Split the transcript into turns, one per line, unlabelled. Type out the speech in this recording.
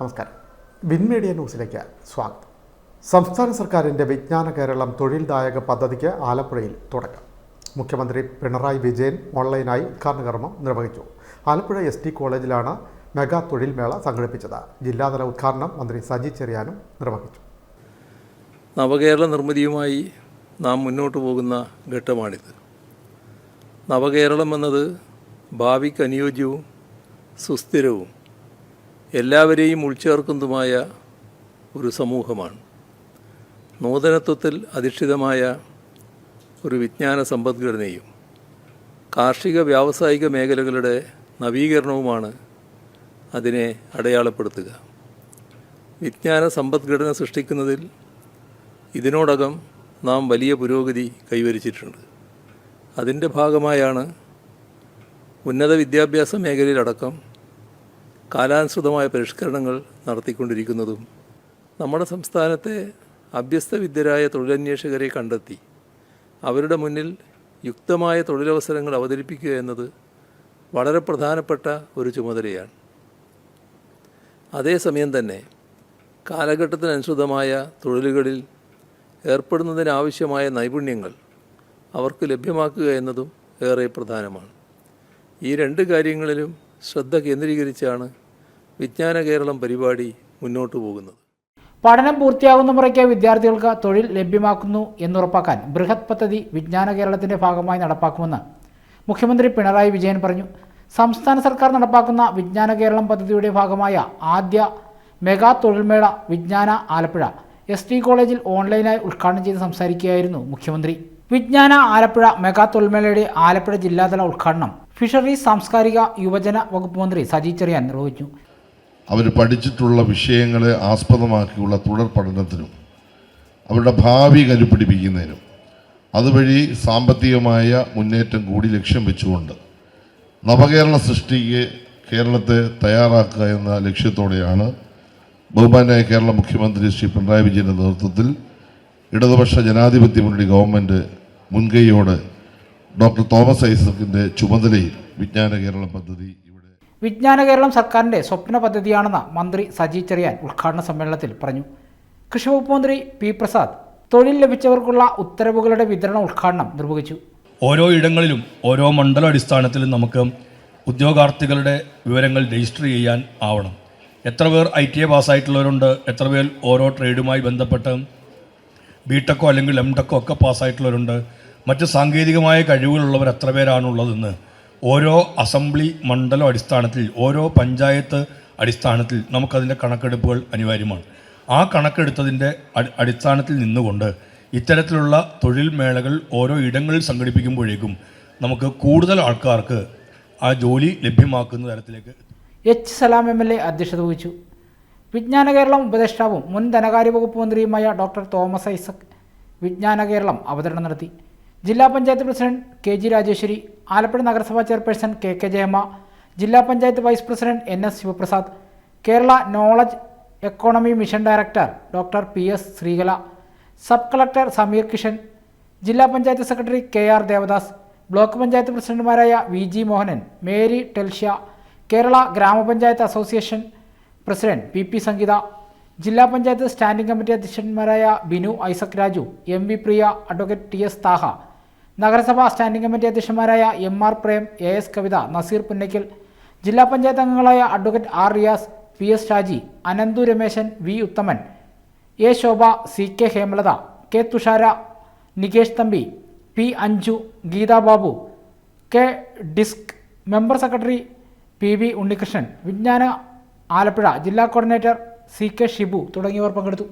നമസ്കാരം. Win media ന്യൂസിലേക്ക് സ്വാഗതം. സംസ്ഥാന സർക്കാരിന്റെ വിജ്ഞാന കേരളം തൊഴിൽദായക പദ്ധതിക്ക് ആലപ്പുഴയിൽ തുടക്കം. മുഖ്യമന്ത്രി പിണറായി വിജയൻ ഓൺലൈനായി ഉദ്ഘാടന കർമ്മം നിർവഹിച്ചു. ആലപ്പുഴ എസ് ടി കോളേജിലാണ് മെഗാ തൊഴിൽ മേള സംഘടിപ്പിച്ചത്. ജില്ലാതല ഉദ്ഘാടനം മന്ത്രി സജി ചെറിയാനും നിർവഹിച്ചു.
നവകേരള നിർമ്മിതിയുമായി നാം മുന്നോട്ട് പോകുന്ന ഘട്ടമാണിത്. നവകേരളം എന്നത് ഭാവിക്ക് അനുയോജ്യവും സുസ്ഥിരവും എല്ലാവരെയും ഉൾച്ചേർക്കുന്നതുമായ ഒരു സമൂഹമാണ്. നൂതനത്വത്തിൽ അധിഷ്ഠിതമായ ഒരു വിജ്ഞാന സമ്പദ്ഘടനയും കാർഷിക വ്യാവസായിക മേഖലകളുടെ നവീകരണവുമാണ് അതിനെ അടയാളപ്പെടുത്തുക. വിജ്ഞാന സമ്പദ്ഘടന സൃഷ്ടിക്കുന്നതിൽ ഇതിനോടകം നാം വലിയ പുരോഗതി കൈവരിച്ചിട്ടുണ്ട്. അതിന്റെ ഭാഗമായാണ് ഉന്നത വിദ്യാഭ്യാസ മേഖലയിലടക്കം കാലാനുസൃതമായ പരിഷ്കരണങ്ങൾ നടത്തിക്കൊണ്ടിരിക്കുന്നതും നമ്മുടെ സംസ്ഥാനത്തെ അഭ്യസ്തവിദ്യരായ തൊഴിലന്വേഷകരെ കണ്ടെത്തി അവരുടെ മുന്നിൽ യുക്തമായ തൊഴിലവസരങ്ങൾ അവതരിപ്പിക്കുക എന്നത് വളരെ പ്രധാനപ്പെട്ട ഒരു ചുമതലയാണ്. അതേസമയം തന്നെ കാലഘട്ടത്തിനനുസൃതമായ തൊഴിലുകളിൽ ഏർപ്പെടുന്നതിനാവശ്യമായ നൈപുണ്യങ്ങൾ അവർക്ക് ലഭ്യമാക്കുക എന്നതും ഏറെ പ്രധാനമാണ്. ഈ രണ്ട് കാര്യങ്ങളിലും ശ്രദ്ധ കേന്ദ്രീകരിച്ചാണ് വിജ്ഞാന കേരളം പരിപാടി മുന്നോട്ട് പോകുന്നത്.
പഠനം പൂർത്തിയാകുന്ന മുറയ്ക്ക് വിദ്യാർത്ഥികൾക്ക് തൊഴിൽ ലഭ്യമാക്കുന്നു എന്നുറപ്പാക്കാൻ ബൃഹത് പദ്ധതി വിജ്ഞാന കേരളത്തിന്റെ ഭാഗമായി നടപ്പാക്കുമെന്ന് മുഖ്യമന്ത്രി പിണറായി വിജയൻ പറഞ്ഞു. സംസ്ഥാന സർക്കാർ നടപ്പാക്കുന്ന വിജ്ഞാന കേരളം പദ്ധതിയുടെ ഭാഗമായ ആദ്യ മെഗാ തൊഴിൽമേള വിജ്ഞാന ആലപ്പുഴ എസ് ടി കോളേജിൽ ഓൺലൈനായി ഉദ്ഘാടനം ചെയ്ത് സംസാരിക്കുകയായിരുന്നു മുഖ്യമന്ത്രി. വിജ്ഞാന ആലപ്പുഴ മെഗാ തൊഴിൽമേളയുടെ ആലപ്പുഴ ജില്ലാതല ഉദ്ഘാടനം ഫിഷറീസ് സാംസ്കാരിക യുവജന വകുപ്പ് മന്ത്രി സജി ചെറിയാൻ നിർവഹിച്ചു.
അവർ പഠിച്ചിട്ടുള്ള വിഷയങ്ങളെ ആസ്പദമാക്കിയുള്ള തുടർ പഠനത്തിനും അവരുടെ ഭാവി കരുപിടിപ്പിക്കുന്നതിനും അതുവഴി സാമ്പത്തികമായ മുന്നേറ്റം കൂടി ലക്ഷ്യം വെച്ചുകൊണ്ട് നവകേരള സൃഷ്ടിക്ക് കേരളത്തെ തയ്യാറാക്കുക എന്ന ലക്ഷ്യത്തോടെയാണ് ബഹുമാനായ കേരള മുഖ്യമന്ത്രി ശ്രീ പിണറായി വിജയന്റെ നേതൃത്വത്തിൽ ഇടതുപക്ഷ ജനാധിപത്യ മുന്നണി ഗവൺമെന്റ് മുൻകൈയോടെ ഡോക്ടർ തോമസ് ഐസക്കിന്റെ ചുമതലയിൽ വിജ്ഞാന കേരള പദ്ധതി
വിജ്ഞാന കേരളം സർക്കാരിന്റെ സ്വപ്ന പദ്ധതിയാണെന്ന് മന്ത്രി സജി ചെറിയാൻ ഉദ്ഘാടന സമ്മേളനത്തിൽ പറഞ്ഞു. കൃഷി വകുപ്പ് മന്ത്രി പി പ്രസാദ് തൊഴിൽ ലഭിച്ചവർക്കുള്ള ഉത്തരവുകളുടെ വിതരണ ഉദ്ഘാടനം നിർവഹിച്ചു.
ഓരോ ഇടങ്ങളിലും ഓരോ മണ്ഡല അടിസ്ഥാനത്തിലും നമുക്ക് ഉദ്യോഗാർത്ഥികളുടെ വിവരങ്ങൾ രജിസ്റ്റർ ചെയ്യാൻ ആവണം. എത്ര പേർ ഐ ടി എ പാസ്സായിട്ടുള്ളവരുണ്ട് എത്ര പേർ ഓരോ ട്രേഡുമായി ബന്ധപ്പെട്ട് ബി ടെക്കോ അല്ലെങ്കിൽ എം ടെക്കോ ഒക്കെ പാസ്സായിട്ടുള്ളവരുണ്ട് മറ്റ് സാങ്കേതികമായ കഴിവുകളുള്ളവർ എത്ര പേരാണുള്ളതെന്ന് ഓരോ അസംബ്ലി മണ്ഡലം അടിസ്ഥാനത്തിൽ ഓരോ പഞ്ചായത്ത് അടിസ്ഥാനത്തിൽ നമുക്കതിന്റെ കണക്കെടുപ്പുകൾ അനിവാര്യമാണ്. ആ കണക്കെടുത്തതിന്റെ അടിസ്ഥാനത്തിൽ നിന്നുകൊണ്ട് ഇത്തരത്തിലുള്ള തൊഴിൽ മേളകൾ ഓരോ ഇടങ്ങളിൽ സംഘടിപ്പിക്കുമ്പോഴേക്കും നമുക്ക് കൂടുതൽ ആൾക്കാർക്ക് ആ ജോലി ലഭ്യമാക്കുന്ന തരത്തിലേക്ക്
H Salam M L A അധ്യക്ഷത വഹിച്ചു. വിജ്ഞാന കേരളം ഉപദേഷ്ടാവും മുൻ ധനകാര്യ വകുപ്പ് മന്ത്രിയുമായ ഡോക്ടർ തോമസ് ഐസക് വിജ്ഞാന കേരളം അവതരണം നടത്തി. ജില്ലാ panchayat president K G Rajeshwari Alappuzha നഗരസഭാ ചെയർപേഴ്സൺ കെ കെ ജയമ്മ ജില്ലാ panchayat vice president N S Sivaprasad Kerala knowledge economy mission director doctor P S Sreekala sub collector Sameer Kishan ജില്ലാ panchayat secretary K R Devadas block panchayat പ്രസിഡന്റുമാരായ V G Mohanan Mary Telshya Kerala gramapanchayat association president P P Sangeetha ജില്ലാ panchayat standing committee അധ്യക്ഷന്മാരായ Binu Isaac Raju M V Priya advocate T S Thaha നഗരസഭാ standing committee അധ്യക്ഷന്മാരായ M R Prem A S Kavitha Nazeer Punnakkal ജില്ലാ പഞ്ചായത്ത് അംഗങ്ങളായ advocate R Riyas P S Shaji Ananthu Rameshan V Uthaman A Shobha C K Hemalatha K Thushara Nikesh Thampi P Anju Geetha Babu K DISC member secretary P V Unnikrishnan വിജ്ഞാന ആലപ്പുഴ ജില്ലാ coordinator C K Shibu തുടങ്ങിയവർ പങ്കെടുത്തു.